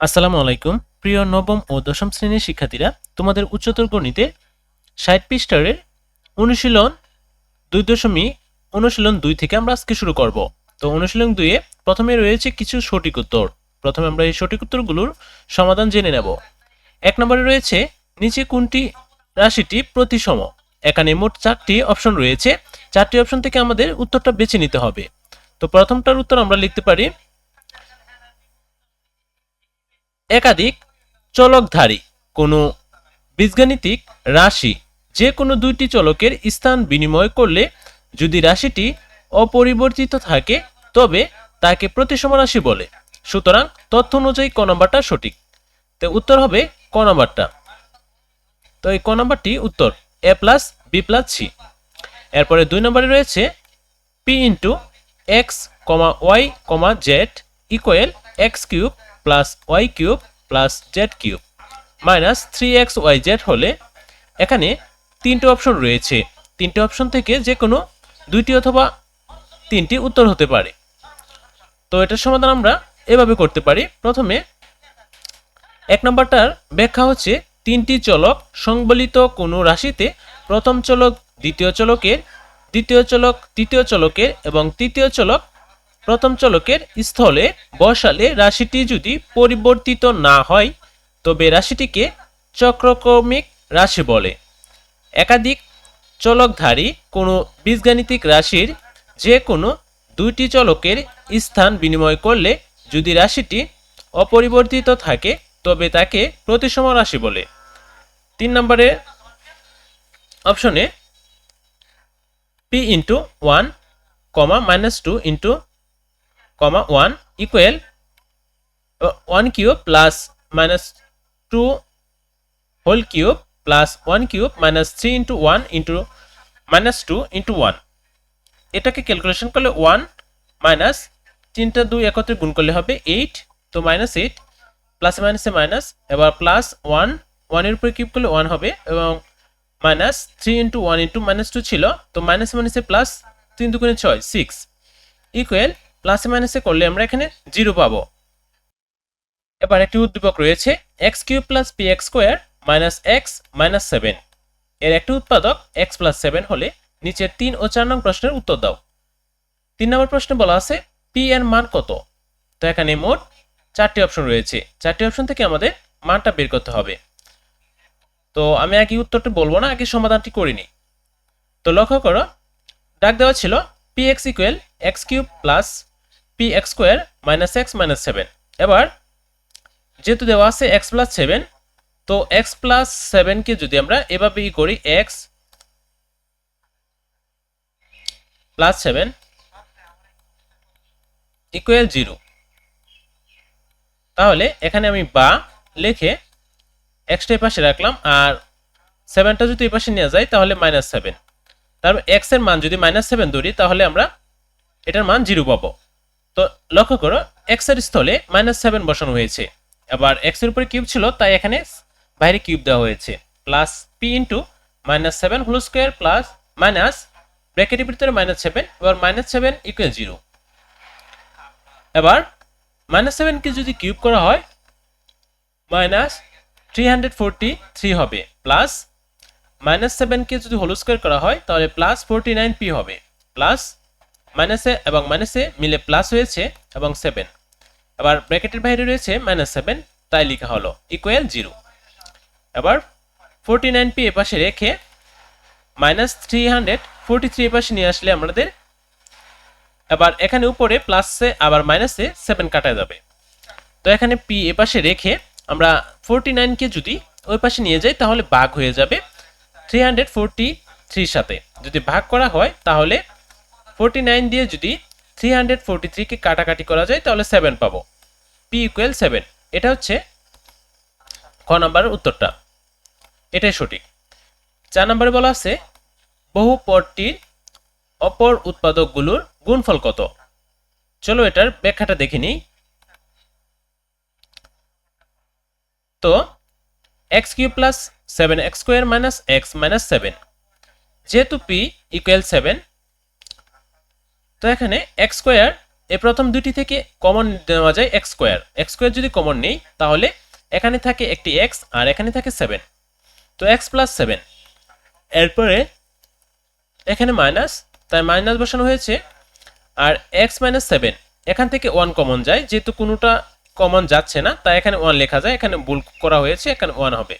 আসসালামু আলাইকুম। প্রিয় নবম ও দশম শ্রেণির শিক্ষার্থীরা, তোমাদের উচ্চতর গণিতে ষাট পৃষ্ঠারের অনুশীলন দুই দশমিক অনুশীলন দুই থেকে আমরা আজকে শুরু করব। তো অনুশীলন দুইয়ে প্রথমে রয়েছে কিছু সঠিক উত্তর। প্রথমে আমরা এই সঠিক উত্তরগুলোর সমাধান জেনে নেব। এক নম্বরে রয়েছে, নিচে কোনটি রাশিটি প্রতিসম? এখানে মোট চারটি অপশন রয়েছে। চারটি অপশন থেকে আমাদের উত্তরটা বেছে নিতে হবে। তো প্রথমটার উত্তর আমরা লিখতে পারি একাধিক চলকধারী, কোনো বীজগাণিতিক রাশি, যে কোনো দুইটি চলকের স্থান বিনিময় করলে যদি রাশিটি অপরিবর্তিত থাকে, তবে তাকে প্রতিসম রাশি বলে। সুতরাং তথ্য অনুযায়ী ক নাম্বারটা সঠিক। তো উত্তর হবে ক নাম্বারটা। তো এই ক নাম্বারটি উত্তর, A plus, B plus, C. এরপরে দুই নম্বরে রয়েছে P into X, comma Y, comma Z, equal X cube plus Y cube plus Z cube minus three X Y Z হলে এখানে তিনটে অপশন রয়েছে। তিনটে অপশন থেকে যে কোনো দুইটি অথবা তিনটি উত্তর হতে পারে। তো এটার সমাধান আমরা এভাবে করতে পারি। প্রথমে এক নম্বরটার ব্যাখ্যা হচ্ছে তিনটি চলক সংবলিত কোনো রাশিতে প্রথম চলক, দ্বিতীয় চলকের, দ্বিতীয় চলক, তৃতীয় চলকের এবং তৃতীয় চলক প্রথম চলকের স্থলে বসালে রাশিটি যদি পরিবর্তিত না হয়, তবে রাশিটিকে চক্রক্রমিক রাশি বলে। একাধিক চলকধারী কোনো বীজগাণিতিক রাশির যে কোনো দুইটি চলকের স্থান বিনিময় করলে যদি রাশিটি অপরিবর্তিত থাকে, তবে তাকে প্রতিসম রাশি বলে। তিন নম্বরে অপশনে P into one, comma minus two into comma one equal one cube plus minus two whole cube plus one cube minus three into one into minus two into one এটাকে ক্যালকুলেশন করলে ওয়ান মাইনাস তিনটা দুই একত্রে গুণ করলে হবে eight তো minus eight প্লাসে মাইনাসে মাইনাস এবার প্লাস ওয়ান ওয়ানের উপরে কিউব করলে ওয়ান হবে, এবং minus three into one into minus two ছিল, তো মাইনাসে মাইনাসে প্লাস তিন দুগুণে ছয় সিক্স ইকুয়াল প্লাসে মাইনাসে করলে আমরা এখানে জিরো পাবো। এবার একটি উদ্দীপক রয়েছে X cube plus P X square minus X minus seven এর একটি উৎপাদক এক্স প্লাস সেভেন হলে নিচের তিন ও চার নং প্রশ্নের উত্তর দাও। তিন নম্বর প্রশ্নে বলা আছে পি এর মান কত? তো এখানে মোট চারটি অপশন রয়েছে। চারটি অপশন থেকে আমাদের মানটা বের করতে হবে। তো আমি আগে উত্তরটা বলব না, আগে সমাধানটি করিনি তো লক্ষ্য করো, ডাক দেওয়া ছিল P X equal X cube plus P X square minus X minus seven এবার, যেহেতু দেওয়া আছে এক্স প্লাস সেভেন তো এক্স প্লাস সেভেনকে যদি আমরা এভাবে ই করি X plus seven equal zero তাহলে এখানে আমি বা লিখে এক্সটা এই পাশে রাখলাম, আর সেভেনটা যদি এই পাশে নিয়ে যায় তাহলে মাইনাস সেভেন তারপর এক্সের মান যদি মাইনাস সেভেন ধরি, তাহলে আমরা এটার মান জিরো পাবো। তো লক্ষ্য করো এক্সের স্থলে মাইনাস সেভেন বসানো হয়েছে। আবার এক্সের উপরে কিউব ছিল, তাই এখানে বাইরে কিউব দেওয়া হয়েছে। Plus P into minus seven whole square plus minus ব্র্যাকেটের ভিতরে মাইনাস সেভেন এবার মাইনাস সেভেন ইকুয়াল জিরো এবার মাইনাস সেভেনকে যদি কিউব করা হয় minus three hundred forty three হবে প্লাস মাইনাস সেভেনকে যদি হোল স্কোয়ার করা হয়, তাহলে প্লাস ফোরটি নাইন পি হবে। প্লাস মাইনাসে এবং মাইনাসে মিলে প্লাস হয়েছে এবং সেভেন এবার ব্র্যাকেটের বাইরে রয়েছে মাইনাস সেভেন তাই লেখা হলো ইকুয়াল জিরো এবার ফোরটি নাইন পি এপাশে রেখে minus three hundred forty three এপাশে নিয়ে আসলে আমাদের। এবার এখানে উপরে প্লাসে আবার মাইনাসে সেভেন কাটা যাবে। তো এখানে পি এপাশে রেখে আমরা ফোরটি নাইনকে যদি ওই পাশে নিয়ে যাই, তাহলে ভাগ হয়ে যাবে থ্রি হান্ড্রেড ফোরটি থ্রির সাথে। যদি ভাগ করা হয়, তাহলে ফোরটি নাইন দিয়ে যদি থ্রি হান্ড্রেড ফোরটি থ্রিকে কাটাকাটি করা যায়, তাহলে সেভেন পাবো। পি ইকুয়াল সেভেন এটা হচ্ছে খ নম্বরের উত্তরটা। এটাই সঠিক। চার নম্বরে বলা আছে, বহু পদটির অপর উৎপাদকগুলোর গুণফল কত? চলো এটার ব্যাখ্যাটা দেখে নিই। তো X cube plus seven X square minus X minus seven যেহেতু পি ইকুয়াল সেভেন তো এখানে এক্স স্কোয়ার এই প্রথম দুটি থেকে কমন নেওয়া যায় এক্স স্কোয়ার। এক্স স্কোয়ার যদি কমন নেই, তাহলে এখানে থাকে একটি এক্স আর এখানে থাকে সেভেন তো এক্স প্লাস সেভেন এরপরে এখানে মাইনাস তাই মাইনাস বসানো হয়েছে। আর এক্স মাইনাস সেভেন এখান থেকে ওয়ান কমন যায়। যেহেতু কোনোটা কমন যাচ্ছে না, তাই এখানে ওয়ান লেখা যায়। এখানে ভুল করা হয়েছে, এখানে ওয়ান হবে।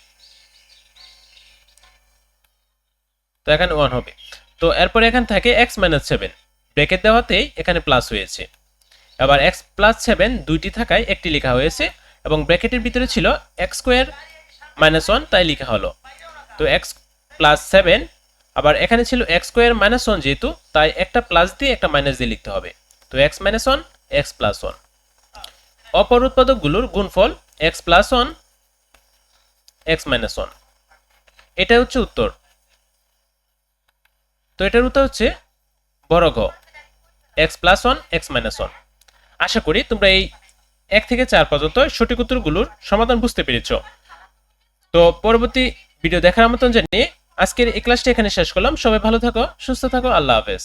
তো এখানে ওয়ান হবে। তো এরপরে এখানে থাকে এক্স মাইনাস সেভেন ব্রেকেট দেওয়াতেই এখানে প্লাস হয়েছে। এবার এক্স প্লাস সেভেন দুইটি থাকায় একটি লেখা হয়েছে এবং ব্র্যাকেটের ভিতরে ছিল এক্স স্কোয়ার মাইনাস ওয়ান তাই লেখা হলো। তো এক্স প্লাস সেভেন আবার এখানে ছিল এক্স স্কোয়ার মাইনাস ওয়ান যেহেতু, তাই একটা প্লাস দিয়ে একটা মাইনাস দিয়ে লিখতে হবে। তো X minus one X plus one অপর উৎপাদকগুলোর গুণফল X plus one X minus one এটা হচ্ছে উত্তর। তো এটার উত্তর হচ্ছে বড় ঘ X plus one, X minus one. আশা করি তোমরা এই এক থেকে চার পর্যন্ত সঠিক উত্তরগুলোর সমাধান বুঝতে পেরেছ। তো পরবর্তী ভিডিও দেখার মতন জানিয়ে আজকের এই ক্লাসটি এখানে শেষ করলাম। সবাই ভালো থাকো, সুস্থ থাকো, আল্লাহ হাফেজ।